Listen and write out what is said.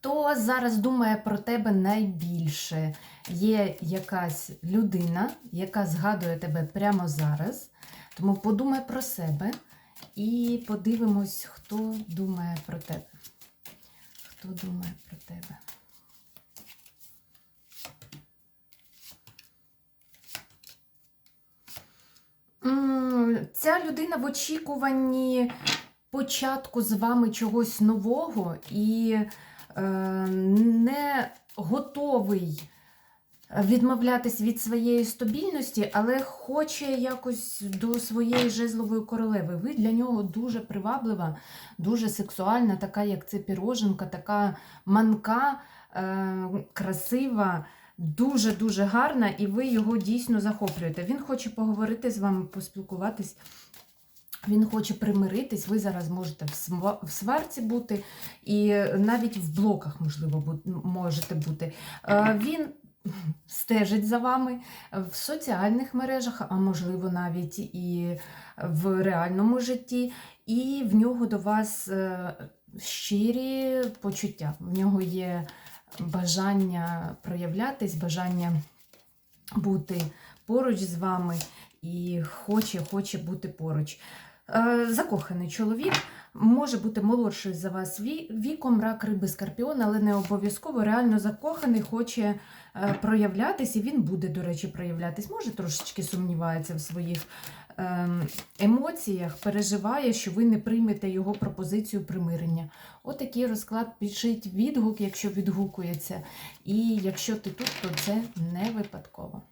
Хто зараз думає про тебе найбільше? Є якась людина, яка згадує тебе прямо зараз. Тому подумай про себе і подивимось, хто думає про тебе. Хто думає про тебе? Ця людина в очікуванні початку з вами чогось нового і не готовий відмовлятись від своєї стабільності, але хоче якось до своєї жезлової королеви. Ви для нього дуже приваблива, дуже сексуальна, така як це піроженка, така манка, е, красива. Дуже-дуже гарна, і ви його дійсно захоплюєте. Він хоче поговорити з вами, поспілкуватись. Він хоче примиритись, ви зараз можете в сварці бути, і навіть в блоках, можливо, можете бути. Він стежить за вами в соціальних мережах, а можливо, навіть і в реальному житті, і в нього до вас е, щирі почуття. В нього є бажання проявлятись, бажання бути поруч з вами і хоче, хоче бути поруч. Е, Закоханий чоловік може бути молодший за вас віком, рак риби скорпіон, але не обов'язково реально закоханий, хоче е, проявлятись, і він буде, до речі, проявлятись. Може, трошечки сумнівається в своїх ем, емоціях, переживає, що ви не приймете його пропозицію примирення. Отакий розклад пишіть відгук, якщо відгукується. І якщо ти тут, то це не випадково.